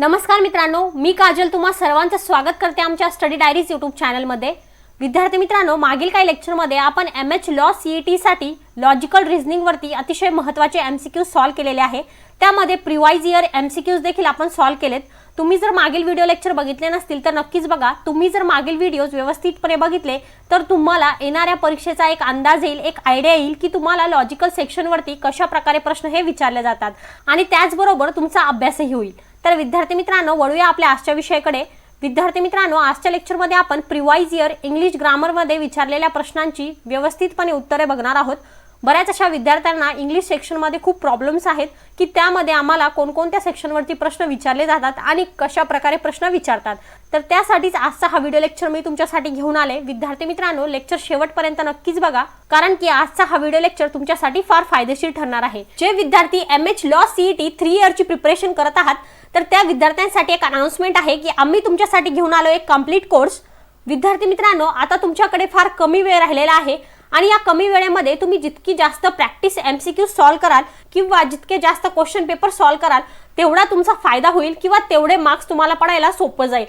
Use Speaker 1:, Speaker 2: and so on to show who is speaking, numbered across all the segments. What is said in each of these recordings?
Speaker 1: नमस्कार मित्रांनो मी काजल. तुम्हा सर्वांचं स्वागत करते आमच्या स्टडी डायरीज यूट्यूब चॅनलमध्ये विद्यार्थी मित्रांनो मागील काही लेक्चरमध्ये आपण M H law C E टीसाठी लॉजिकल रिझनिंगवरती अतिशय महत्त्वाचे एम सी क्यूज सॉल्व केलेले आहे. त्यामध्ये previous year M C Qs देखील आपण सॉल्व केलेत. तुम्ही जर मागील व्हिडिओ लेक्चर बघितले नसतील तर नक्कीच बघा. तुम्ही जर मागील व्हिडिओज व्यवस्थितपणे बघितले तर तुम्हाला येणाऱ्या परीक्षेचा एक अंदाज येईल एक आयडिया येईल की तुम्हाला लॉजिकल सेक्शनवरती कशा प्रकारे प्रश्न हे विचारले जातात. आणि त्याचबरोबर तुमचा अभ्यासही होईल. तर विद्यार्थी मित्रांनो वळूया आपल्या आजच्या विषयाकडे. विद्यार्थी मित्रांनो आजच्या लेक्चरमध्ये आपण प्रिवाईज इयर इंग्लिश ग्रामरमध्ये विचारलेल्या प्रश्नांची व्यवस्थितपणे उत्तरे बघणार आहोत. बऱ्याच अशा विद्यार्थ्यांना इंग्लिश सेक्शनमध्ये खूप प्रॉब्लेम्स आहेत की त्यामध्ये आम्हाला कोणकोणत्या सेक्शनवरती प्रश्न विचारले जातात आणि कशा प्रकारे प्रश्न विचारतात. तर त्यासाठीच आजचा हा व्हिडिओ लेक्चर मी तुमच्यासाठी घेऊन आले. विद्यार्थी मित्रांनो लेक्चर शेवटपर्यंत नक्कीच बघा कारण की आजचा हा व्हिडिओ लेक्चर तुमच्यासाठी फार फायदेशीर ठरणार आहे. जे विद्यार्थी M H law CET three इयरची preparation करत आहात तर त्या विद्यार्थ्यांसाठी एक अनाउन्समेंट आहे की आम्ही तुमच्यासाठी घेऊन आलो एक कंप्लीट कोर्स विद्यार्थी मित्रांनो आता तुमच्याकडे फार कमी वेळ राहिलेला आहे. आणि या कमी वेळेमध्ये तुम्ही जितकी जास्त practice M C Q solve कराल किंवा जितके जास्त क्वेश्चन पेपर सॉल्व कराल तेवढा तुमचा फायदा होईल किंवा तेवढे मार्क्स तुम्हाला पडायला सोपं जाईल.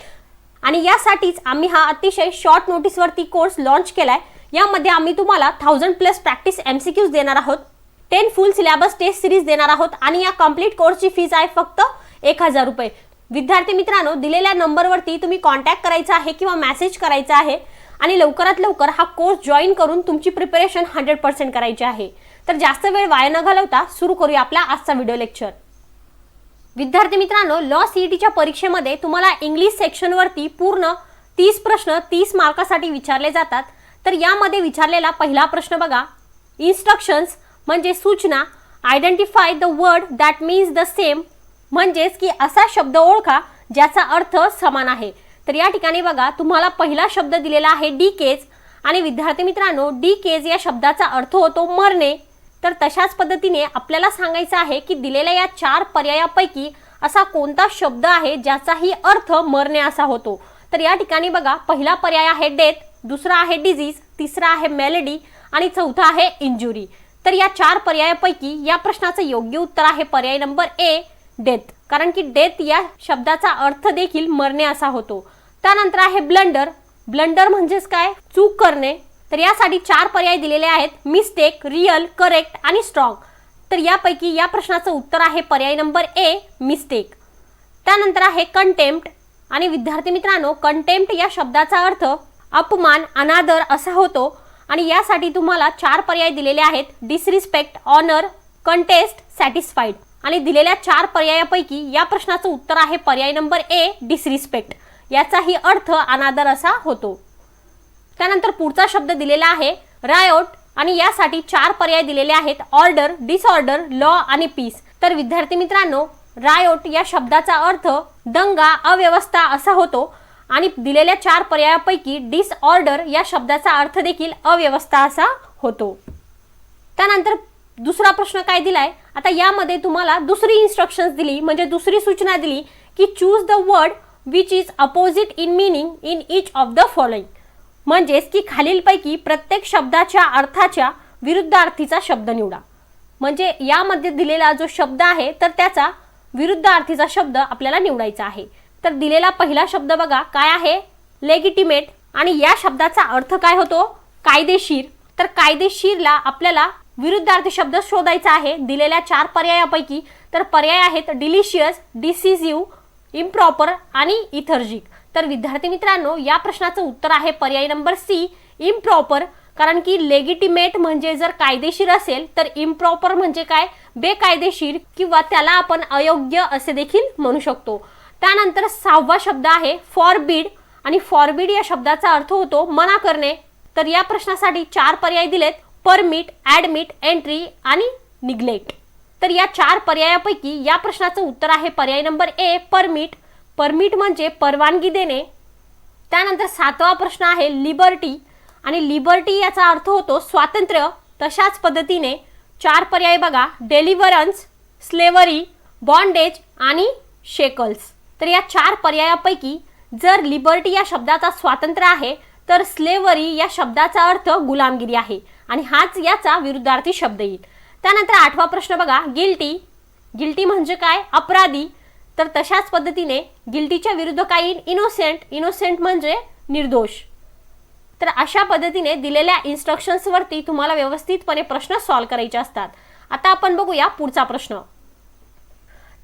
Speaker 1: आणि यासाठीच आम्ही हा अतिशय शॉर्ट नोटीसवरती कोर्स लॉन्च केलाय. यामध्ये आम्ही तुम्हाला thousand plus practice M C Qs देणार आहोत. Ten full syllabus test series देणार आहोत आणि या कंप्लीट कोर्सची फीज आहे फक्त एक हजार रुपये. विद्यार्थी मित्रांनो दिलेल्या नंबरवरती तुम्ही कॉन्टॅक्ट करायचा आहे किंवा मेसेज करायचा आहे. आणि लवकरात लवकर हा कोर्स जॉईन करून तुमची प्रिपरेशन हंड्रेड पर्सेंट करायची आहे. तर जास्त वेळ वाया न घालवता सुरू करूया आपला आजचा व्हिडिओ लेक्चर विद्यार्थी मित्रांनो लॉ सीईटीच्या परीक्षेमध्ये तुम्हाला इंग्लिश सेक्शनवरती पूर्ण तीस प्रश्न तीस मार्कासाठी विचारले जातात. तर यामध्ये विचारलेला पहिला प्रश्न बघा. इन्स्ट्रक्शन्स म्हणजे सूचना. Identify the word that means the same म्हणजेच की असा शब्द ओळखा ज्याचा अर्थ समान आहे. तर या ठिकाणी बघा तुम्हाला पहिला शब्द दिलेला आहे डी केज आणि विद्यार्थी मित्रांनो डी केज या शब्दाचा अर्थ होतो मरणे. तर तशाच पद्धतीने आपल्याला सांगायचं आहे की दिलेल्या या चार पर्यायापैकी असा कोणता शब्द आहे ज्याचाही अर्थ मरणे असा होतो. तर या ठिकाणी बघा पहिला पर्याय आहे डेथ दुसरा आहे डिझीज तिसरा आहे मेलडी आणि चौथा आहे इंजुरी तर या चार पर्यायापैकी या प्रश्नाचं योग्य उत्तर आहे पर्याय नंबर ए डेथ कारण की डेथ या शब्दाचा अर्थ देखील मरणे असा होतो. त्यानंतर आहे ब्लंडर. ब्लंडर म्हणजेच काय? चूक करणे. तर यासाठी चार पर्याय दिलेले आहेत. मिस्टेक रिअल करेक्ट आणि स्ट्रॉंग. तर यापैकी या प्रश्नाचं उत्तर आहे पर्याय नंबर ए मिस्टेक. त्यानंतर आहे कंटेम्प्ट. आणि विद्यार्थी मित्रांनो कंटेम्प्ट या शब्दाचा अर्थ अपमान अनादर असा होतो. आणि यासाठी तुम्हाला चार पर्याय दिलेले आहेत. डिसरिस्पेक्ट ऑनर कंटेस्ट सॅटिस्फाईड आणि दिलेल्या चार पर्यायापैकी या प्रश्नाचं उत्तर आहे पर्याय नंबर ए डिसरिस्पेक्ट याचाही अर्थ अनादर असा होतो. त्यानंतर पुढचा शब्द दिलेला आहे रायोट आणि यासाठी चार पर्याय दिलेले आहेत ऑर्डर डिसऑर्डर लॉ आणि पीस तर विद्यार्थी मित्रांनो रायोट या शब्दाचा अर्थ दंगा अव्यवस्था असा होतो. आणि दिलेल्या चार पर्यायापैकी डिसऑर्डर या शब्दाचा अर्थ देखील अव्यवस्था असा होतो. त्यानंतर दुसरा प्रश्न काय दिलाय? आता यामध्ये तुम्हाला दुसरी इन्स्ट्रक्शन्स दिली म्हणजे दुसरी सूचना दिली की choose the word which is opposite in meaning in each of the following म्हणजेच की खालीलपैकी प्रत्येक शब्दाच्या अर्थाच्या विरुद्धार्थीचा शब्द निवडा. म्हणजे यामध्ये दिलेला जो शब्द आहे तर त्याचा विरुद्धार्थीचा शब्द आपल्याला निवडायचा आहे. तर दिलेला पहिला शब्द बघा काय आहे? लेगिटिमेट आणि या शब्दाचा अर्थ काय होतो? कायदेशीर. तर कायदेशीरला आपल्याला विरुद्धार्थी शब्द शोधायचा आहे. दिलेल्या चार पर्यायापैकी तर पर्याय आहेत डिलिशियस डिसिजिव्ह इम्प्रॉपर आणि इथर्जिक तर विद्यार्थी मित्रांनो या प्रश्नाचं उत्तर आहे पर्याय नंबर सी इम्प्रॉपर कारण की लेगिटिमेट म्हणजे जर कायदेशीर असेल तर इम्प्रॉपर म्हणजे काय? बेकायदेशीर किंवा त्याला आपण अयोग्य असे देखील म्हणू शकतो. त्यानंतर सहावा शब्द आहे फॉरबिड आणि फॉरबिड या शब्दाचा अर्थ होतो मना करणे. तर या प्रश्नासाठी चार पर्याय दिलेत. परमिट ॲडमिट एंट्री आणि निग्लेक्ट तर या चार पर्यायापैकी या प्रश्नाचं उत्तर आहे पर्याय नंबर ए परमिट. परमिट म्हणजे परवानगी देणे. त्यानंतर सातवा प्रश्न आहे लिबर्टी. आणि लिबर्टी याचा अर्थ होतो स्वातंत्र्य तशाच पद्धतीने. चार पर्याय बघा. डेलिव्हरन्स स्लेवरी बॉन्डेज आणि शेकल्स तर या चार पर्यायापैकी जर लिबर्टी या शब्दाचा स्वातंत्र्य आहे तर स्लेवरी या शब्दाचा अर्थ गुलामगिरी आहे. आणि हाच याचा विरुद्धार्थी शब्द येईल. त्यानंतर आठवा प्रश्न बघा गिल्टी गिल्टी म्हणजे काय? अपराधी. तर तशाच पद्धतीने गिल्टीच्या विरुद्ध काय इनोसेंट इनोसेंट म्हणजे निर्दोष. तर अशा पद्धतीने दिलेल्या इन्स्ट्रक्शन्सवरती तुम्हाला व्यवस्थितपणे प्रश्न सॉल्व करायचे असतात. आता आपण बघूया पुढचा प्रश्न.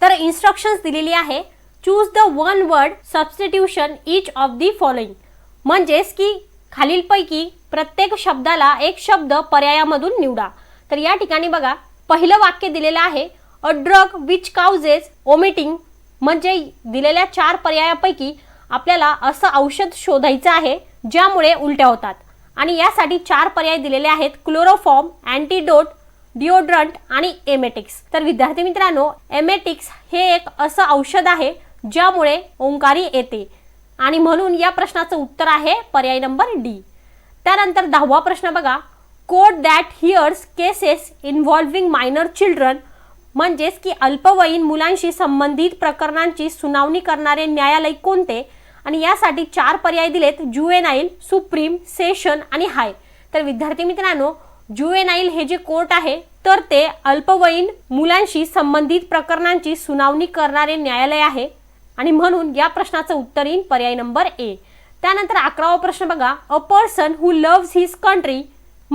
Speaker 1: तर इन्स्ट्रक्शन्स दिलेली आहे choose the one word substitution each of the following म्हणजेच की खालीलपैकी प्रत्येक शब्दाला एक शब्द पर्यायामधून निवडा. तर या ठिकाणी बघा पहिलं वाक्य दिलेलं आहे a drug which causes vomiting म्हणजे दिलेल्या चार पर्यायापैकी आपल्याला असं औषध शोधायचं आहे ज्यामुळे उलट्या होतात. आणि यासाठी चार पर्याय दिलेले आहेत क्लोरोफॉर्म अँटीडोट डिओड्रंट आणि एमेटिक्स तर विद्यार्थी मित्रांनो एमेटिक्स हे एक असं औषध आहे ज्यामुळे ओंकारी येते. आणि म्हणून या प्रश्नाचं उत्तर आहे पर्याय नंबर डी. त्यानंतर दहावा प्रश्न बघा court that hears cases involving minor children म्हणजेच की अल्पवयीन मुलांशी संबंधित प्रकरणांची सुनावणी करणारे न्यायालय कोणते? आणि यासाठी चार पर्याय दिलेत जुएनाईल सुप्रीम सेशन आणि हाय. तर विद्यार्थी मित्रांनो जुएनाईल हे जे कोर्ट आहे तर ते अल्पवयीन मुलांशी संबंधित प्रकरणांची सुनावणी करणारे न्यायालय आहे. आणि म्हणून या प्रश्नाचं उत्तर येईल पर्याय नंबर ए. त्यानंतर अकरावा प्रश्न बघा. A person who loves his country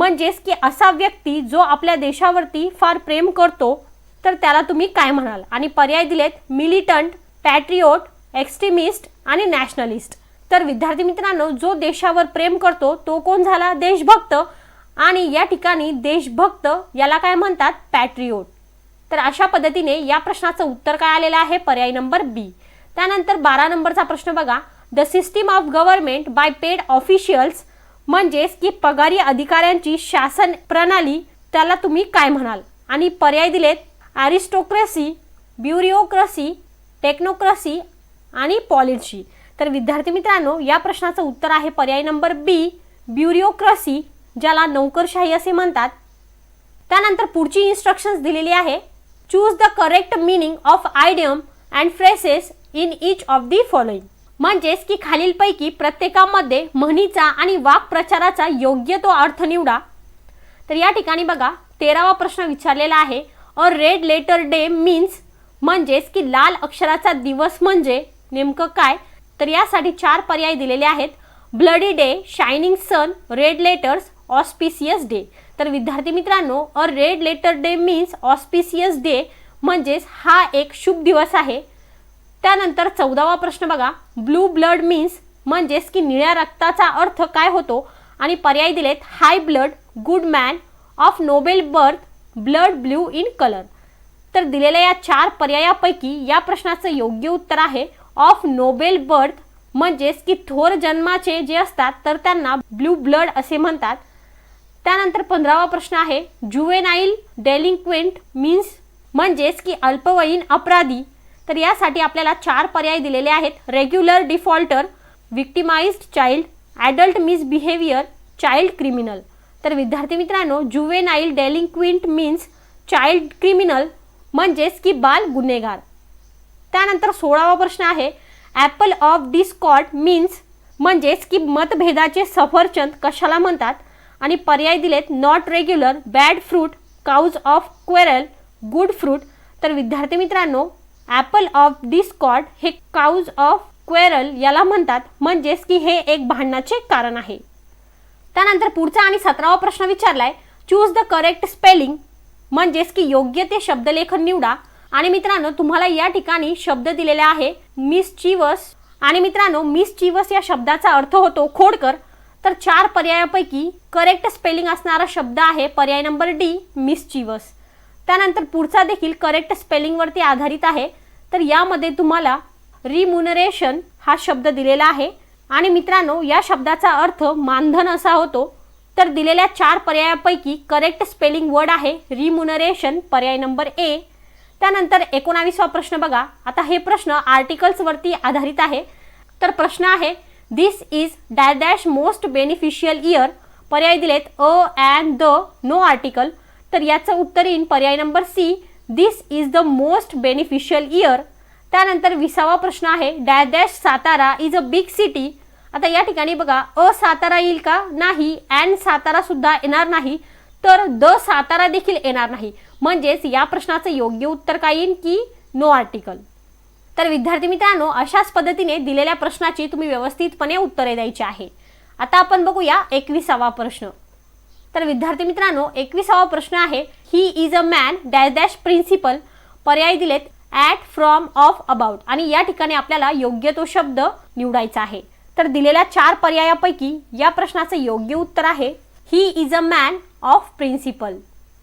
Speaker 1: म्हणजेच की असा व्यक्ती जो आपल्या देशावरती फार प्रेम करतो तर त्याला तुम्ही काय म्हणाल? आणि पर्याय दिलेत मिलिटंट पॅट्रिओट एक्स्ट्रीमिस्ट आणि नॅशनलिस्ट तर विद्यार्थी मित्रांनो जो देशावर प्रेम करतो तो कोण झाला? देशभक्त. आणि या ठिकाणी देशभक्त याला काय म्हणतात? पॅट्रिओट तर अशा पद्धतीने या प्रश्नाचं उत्तर काय आलेलं आहे? पर्याय नंबर बी त्यानंतर बारा नंबरचा प्रश्न बघा. The system of government by paid officials म्हणजेच की पगारी अधिकाऱ्यांची शासन प्रणाली त्याला तुम्ही काय म्हणाल? आणि पर्याय दिलेत ॲरिस्टोक्रेसी ब्युरिओक्रसी टेक्नोक्रसी आणि पॉलिसी. तर विद्यार्थी मित्रांनो या प्रश्नाचं उत्तर आहे पर्याय नंबर बी ब्युरिओक्रसी ज्याला नोकरशाही असे म्हणतात. त्यानंतर पुढची इन्स्ट्रक्शन्स दिलेली आहे. Choose the correct meaning of idiom and phrases in each of the following म्हणजेच की खालीलपैकी प्रत्येकामध्ये म्हणीचा आणि वाक्प्रचाराचा योग्य तो अर्थ निवडा. तर या ठिकाणी बघा तेरावा प्रश्न विचारलेला आहे. A red letter day means म्हणजेच की लाल अक्षराचा दिवस म्हणजे नेमकं काय? तर यासाठी चार पर्याय दिलेले आहेत. Bloody day shining sun red letters auspicious day तर विद्यार्थी मित्रांनो a red letter day means auspicious day म्हणजेच हा एक शुभ दिवस आहे. त्यानंतर चौदावा प्रश्न बघा. ब्लू ब्लड मीन्स म्हणजेच की निळ्या रक्ताचा अर्थ काय होतो? आणि पर्याय दिलेत high blood good man of noble birth blood blue in colour तर दिलेल्या या चार पर्यायापैकी या प्रश्नाचं योग्य उत्तर आहे ऑफ नोबेल बर्थ म्हणजेच की थोर जन्माचे जे असतात तर त्यांना ब्लू ब्लड असे म्हणतात. त्यानंतर पंधरावा प्रश्न आहे जुवेनाईल डेलिंक्वेंट मीन्स म्हणजेच की अल्पवयीन अपराधी. तर यासाठी आपल्याला चार पर्याय दिलेले आहेत. Regular defaulter victimised child adult misbehaviour child criminal तर विद्यार्थी मित्रांनो juvenile delinquent means child criminal म्हणजेच की बाल गुन्हेगार. त्यानंतर सोळावा प्रश्न आहे. ॲपल ऑफ डिस्कॉट मीन्स म्हणजेच की मतभेदाचे सफरचंद कशाला म्हणतात? आणि पर्याय दिलेत not regular bad fruit cause of quarrel good fruit तर विद्यार्थी मित्रांनो ॲपल ऑफ डिस्कॉट हे काउज ऑफ क्वेरल याला म्हणतात. म्हणजेच की हे एक भांडणाचे कारण आहे. त्यानंतर पुढचा आणि सतरावा प्रश्न विचारलाय. चूज द करेक्ट स्पेलिंग म्हणजेच की योग्य ते शब्दलेखन निवडा. आणि मित्रांनो तुम्हाला या ठिकाणी शब्द दिलेला आहे मिस चिवस आणि मित्रांनो मिस चिवस या शब्दाचा अर्थ होतो खोडकर. तर चार पर्यायापैकी करेक्ट स्पेलिंग असणारा शब्द आहे पर्याय नंबर डी मिस चिवस त्यानंतर पुढचा देखील करेक्ट स्पेलिंगवरती आधारित आहे. तर यामध्ये तुम्हाला रिम्युनरेशन हा शब्द दिलेला आहे. आणि मित्रांनो या शब्दाचा अर्थ मानधन असा होतो. तर दिलेल्या चार पर्यायापैकी करेक्ट स्पेलिंग वर्ड आहे रिम्युनरेशन पर्याय नंबर ए त्यानंतर एकोणावीसवा प्रश्न बघा. आता हे प्रश्न आर्टिकल्सवरती आधारित आहे. तर प्रश्न आहे this is dash dash most beneficial year पर्याय दिलेत a and the no article तर याचं उत्तर येईन पर्याय number C this is the most beneficial year त्यानंतर विसावा प्रश्न आहे. Dash dash Satara is a big city आता या ठिकाणी बघा अ सातारा येईल का? नाही. अँड सातारा सुद्धा येणार नाही. तर द सातारा देखील येणार नाही. म्हणजेच या प्रश्नाचं योग्य उत्तर काय येईल? की नो आर्टिकल तर विद्यार्थी मित्रांनो अशाच पद्धतीने दिलेल्या प्रश्नाची तुम्ही व्यवस्थितपणे उत्तरे द्यायची आहे. आता आपण बघूया एकविसावा प्रश्न. तर विद्यार्थी मित्रांनो एकविसावा प्रश्न आहे. He is a man dash dash principle पर्याय दिलेत ॲट फ्रॉम ऑफ अबाउट आणि या ठिकाणी आपल्याला योग्य तो शब्द निवडायचा आहे. तर दिलेल्या चार पर्यायापैकी या प्रश्नाचं योग्य उत्तर आहे he is a man of principle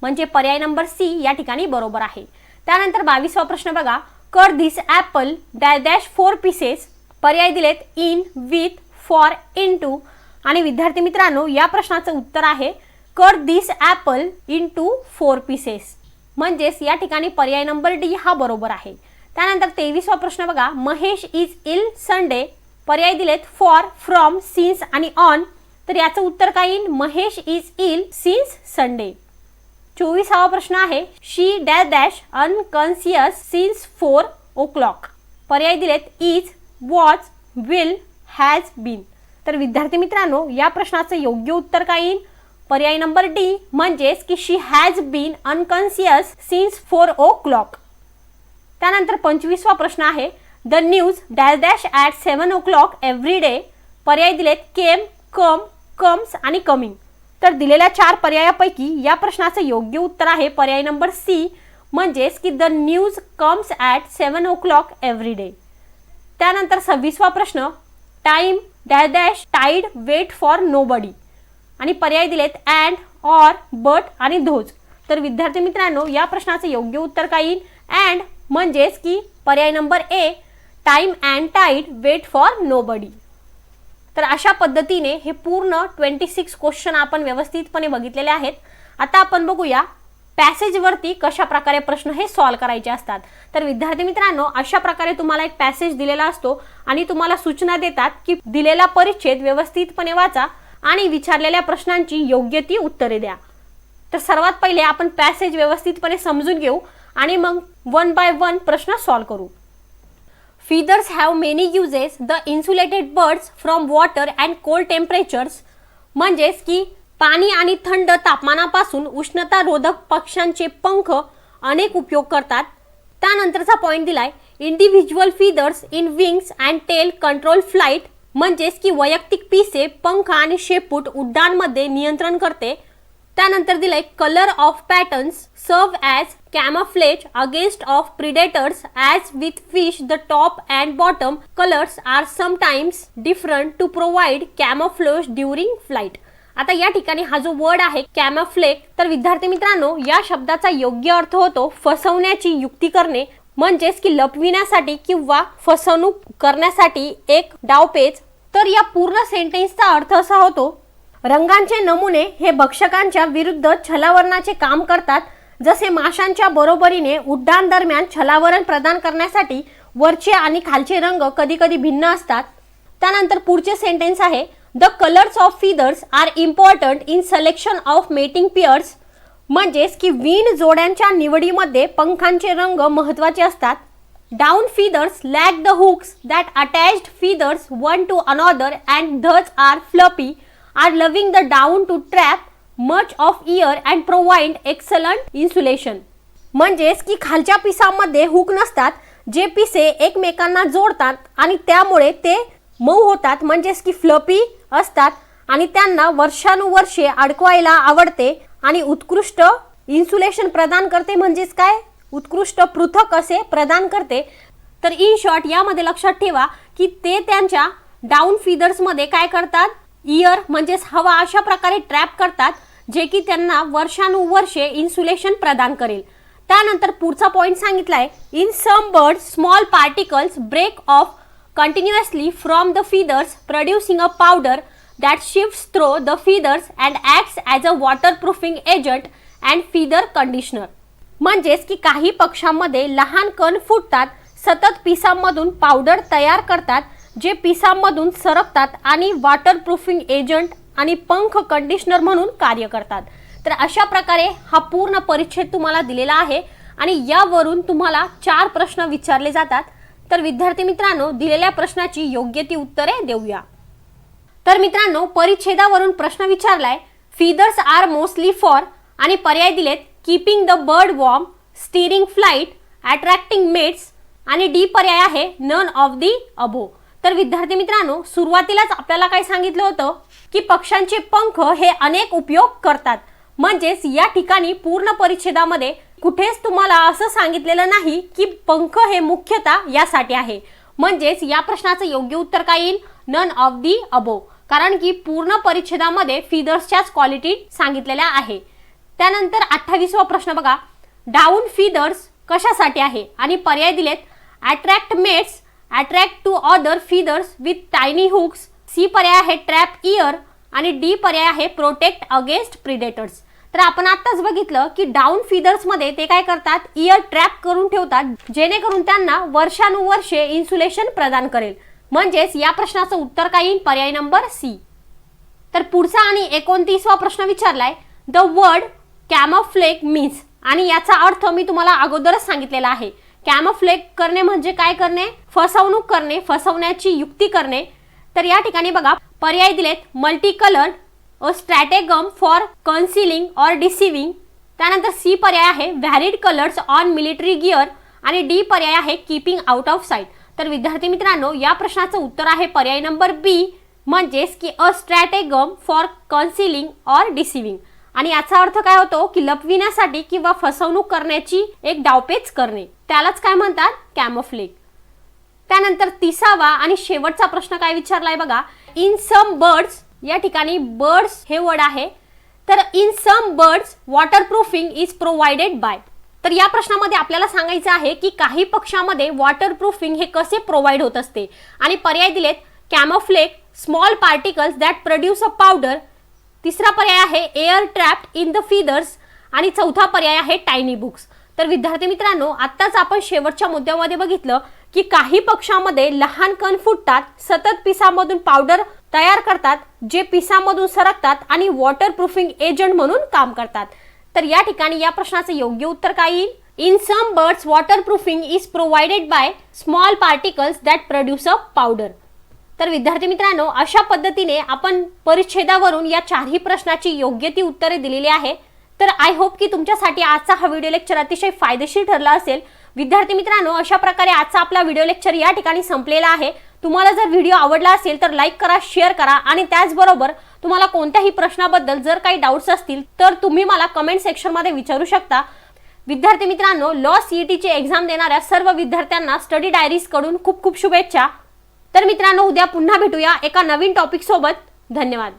Speaker 1: म्हणजे पर्याय नंबर सी या ठिकाणी बरोबर आहे. त्यानंतर बावीसवा प्रश्न बघा. Cut this apple dash dash four pieces पर्याय दिलेत in with for into आणि विद्यार्थी मित्रांनो या प्रश्नाचं उत्तर आहे cut this apple into four pieces म्हणजेच या ठिकाणी पर्याय नंबर डी हा बरोबर आहे. त्यानंतर तेवीसवा प्रश्न बघा. महेश इज इल संडे पर्याय दिलेत फॉर फ्रॉम सिन्स आणि ऑन तर याचं उत्तर काय येईल? Mahesh is ill since Sunday चोवीसावा प्रश्न आहे. She dash dash unconscious since four o'clock पर्याय दिलेत is was will has been तर विद्यार्थी मित्रांनो या प्रश्नाचं योग्य उत्तर काय येईल? पर्याय नंबर डी म्हणजेच की she has been unconscious since four o'clock त्यानंतर पंचवीसवा प्रश्न आहे. The news dash dash at seven o'clock every day पर्याय दिलेत केम कम कम्स आणि कमिंग तर दिलेल्या चार पर्यायापैकी या प्रश्नाचं योग्य उत्तर आहे पर्याय नंबर सी म्हणजेच की the news comes at seven o'clock every day त्यानंतर सव्वीसवा प्रश्न time dash dash tide wait for nobody आणि पर्याय दिलेत अँड ऑर बट आणि धोज तर विद्यार्थी मित्रांनो या प्रश्नाचं योग्य उत्तर काय येईल? अँड म्हणजेच की पर्याय number A time and tide wait for nobody तर अशा पद्धतीने हे पूर्ण ट्वेंटी सिक्स क्वेश्चन आपण व्यवस्थितपणे बघितलेले आहेत. आता आपण बघूया पॅसेजवरती कशा प्रकारे प्रश्न हे सॉल्व करायचे असतात. तर विद्यार्थी मित्रांनो अशा प्रकारे तुम्हाला एक पॅसेज दिलेला असतो आणि तुम्हाला सूचना देतात की दिलेला परिच्छेद व्यवस्थितपणे वाचा. आणि विचारलेल्या प्रश्नांची योग्य ती उत्तरे द्या. तर सर्वात पहिले आपण पॅसेज व्यवस्थितपणे समजून घेऊ आणि मग वन बाय वन प्रश्न सॉल्व करू. Feathers have many uses the insulated birds from water and cold temperatures म्हणजेच की पाणी आणि थंड तापमानापासून उष्णता रोधक पक्ष्यांचे पंख अनेक उपयोग करतात. त्यानंतरचा पॉईंट दिलाय. Individual feathers in wings and tail control flight म्हणजेच की वैयक्तिक पिसे पंख आणि शेपूट उड्डाणमध्ये नियंत्रण करते. त्यानंतर दिलंय colour of patterns serve as camouflage against of predators as with fish the top and bottom colours are sometimes different to provide camouflage during flight आता या ठिकाणी हा जो वर्ड आहे कॅमफ्लेक तर विद्यार्थी मित्रांनो या शब्दाचा योग्य अर्थ होतो फसवण्याची युक्ती करणे. म्हणजेच की लपविण्यासाठी किंवा फसवणूक करण्यासाठी एक डावपेच तर या पूर्ण सेंटेन्सचा अर्थ असा होतो रंगांचे नमुने हे भक्षकांच्या विरुद्ध छलावरणाचे काम करतात जसे माशांच्या बरोबरीने उड्डाण दरम्यान छलावरण प्रदान करण्यासाठी वरचे आणि खालचे रंग कधी कधी भिन्न असतात. त्यानंतर पुढचे सेंटेन्स आहे the colours of feathers are important in selection of mating pairs म्हणजेच की वीण जोड्यांच्या निवडीमध्ये पंखांचे रंग महत्त्वाचे असतात. Down feathers lack the hooks that attached feathers one to another and thus are fluffy allowing the down to trap much of air and provide excellent insulation म्हणजेच की खालच्या पिसामध्ये हुक नसतात जे पिसे एकमेकांना जोडतात आणि त्यामुळे ते मऊ होतात. म्हणजेच की फ्लपी असतात आणि त्यांना वर्षानुवर्षे अडकवायला आवडते आणि उत्कृष्ट इन्सुलेशन प्रदान करते. म्हणजेच काय? उत्कृष्ट पृथक असे प्रदान करते. तर इन शॉर्ट यामध्ये लक्षात ठेवा की ते त्यांच्या डाऊन फिदर्समध्ये काय करतात? इयर म्हणजेच हवा अशा प्रकारे ट्रॅप करतात जे की त्यांना वर्षानुवर्षे इन्सुलेशन प्रदान करेल. त्यानंतर पुढचा पॉईंट सांगितला आहे in some bird small particles break off continuously from the feathers producing a powder that sift through the feathers and acts as a water proofing agent and feather conditioner म्हणजेच की काही पक्षांमध्ये लहान कण फुटतात सतत पिसांमधून पावडर तयार करतात जे पिसांमधून सरकतात आणि वॉटरप्रूफिंग एजंट आणि पंख कंडिशनर म्हणून कार्य करतात. तर अशा प्रकारे हा पूर्ण परिच्छेद तुम्हाला दिलेला आहे आणि यावरून तुम्हाला चार प्रश्न विचारले जातात. तर विद्यार्थी मित्रांनो दिलेल्या प्रश्नाची योग्य ती उत्तरे देऊया. तर मित्रांनो परिच्छेदावरून प्रश्न विचारलाय फिदर्स आर मोस्टली फॉर आणि पर्याय दिलेत keeping the bird warm steering flight attracting mates आणि डी पर्याय आहे नन ऑफ दी अबो तर विद्यार्थी मित्रांनो सुरुवातीलाच आपल्याला काय सांगितलं होतं की पक्ष्यांचे पंख हे अनेक उपयोग करतात. म्हणजेच या ठिकाणी पूर्ण परिच्छेदामध्ये कुठेच तुम्हाला असं सांगितलेलं नाही की पंख हे मुख्यतः यासाठी आहे. म्हणजेच या प्रश्नाचं योग्य उत्तर काय येईल? नन ऑफ दी अबो कारण की पूर्ण परिच्छेदामध्ये फिदर्सच्याच क्वालिटी सांगितलेल्या आहे. त्यानंतर अठ्ठावीसवा प्रश्न बघा. डाऊन फिदर्स कशासाठी आहे? आणि पर्याय दिलेत. Attract mates attract to other feathers with tiny hooks C पर्याय आहे ट्रॅप इयर आणि डी पर्याय आहे प्रोटेक्ट अगेन्स्ट प्रिडेटर्स तर आपण आत्ताच बघितलं की डाऊन फिदर्समध्ये ते काय करतात? इयर ट्रॅप करून ठेवतात जेणेकरून त्यांना वर्षानुवर्षे इन्सुलेशन प्रदान करेल. म्हणजेच या प्रश्नाचं उत्तर काय येईल? पर्याय नंबर सी तर पुढचा आणि एकोणतीसवा प्रश्न विचारलाय. द वर्ड कॅमोफ्लेक मीन्स आणि याचा अर्थ मी तुम्हाला अगोदरच सांगितलेला आहे. कॅमोफ्लेक करणे म्हणजे काय करणे? फसवणूक करणे फसवण्याची युक्ती करणे. तर या ठिकाणी बघा पर्याय दिलेत multi coloured a stratagem for concealing or deceiving त्यानंतर सी पर्याय आहे varied colours on military gear आणि डी पर्याय आहे कीपिंग आउट ऑफ साईट तर विद्यार्थी मित्रांनो या प्रश्नाचं उत्तर आहे पर्याय नंबर बी म्हणजेच की अ स्ट्रॅटेगम फॉर कन्सिलिंग ऑर डिसिविंग आणि याचा अर्थ काय होतो की लपविण्यासाठी किंवा फसवणूक करण्याची एक डावपेच करणे. त्यालाच काय म्हणतात? कॅमोफ्लेक त्यानंतर तिसावा आणि शेवटचा प्रश्न काय विचारलाय बघा? इन सम बर्ड्स या ठिकाणी बर्ड्स हे वर्ड आहे. तर in some birds waterproofing is provided by. तर या प्रश्नामध्ये आपल्याला सांगायचं आहे की काही पक्षामध्ये वॉटर प्रूफिंग हे कसे प्रोव्हाइड होत असते? आणि पर्याय दिलेत camouflage small particles that produce a powder तिसरा पर्याय आहे air trapped in the feathers आणि चौथा पर्याय आहे टायनी बुक्स तर विद्यार्थी मित्रांनो आत्ताच आपण शेवटच्या मुद्द्यामध्ये बघितलं की काही पक्षामध्ये लहान कण फुटतात सतत पिसामधून पावडर तयार करतात जे पिसामधून सरकतात आणि वॉटर प्रूफिंग एजंट म्हणून काम करतात. तर या ठिकाणी या प्रश्नाचं योग्य उत्तर काय येईल? In some birds water proofing is provided by small particles that produce a powder तर विद्यार्थी मित्रांनो अशा पद्धतीने आपण परिच्छेदावरून या चारही प्रश्नाची योग्य ती उत्तरे दिलेली आहे. तर आय होप की तुमच्यासाठी आजचा हा व्हिडिओ लेक्चर अतिशय फायदेशीर ठरला असेल. विद्यार्थी मित्रांनो अशा प्रकारे आजचा आपला व्हिडिओ लेक्चर या ठिकाणी संपलेला आहे. तुम्हाला जर व्हिडिओ आवडला असेल तर लाईक करा शेअर करा आणि त्याचबरोबर तुम्हाला कोणत्याही प्रश्नाबद्दल जर काही डाऊट्स असतील तर तुम्ही मला कमेंट सेक्शनमध्ये विचारू शकता. विद्यार्थी मित्रांनो लॉ सीईटीची एक्झाम देणाऱ्या सर्व विद्यार्थ्यांना स्टडी डायरीजकडून खूप खूप शुभेच्छा. तर मित्रांनो उद्या पुन्हा भेटूया एका नवीन टॉपिक सोबत. धन्यवाद.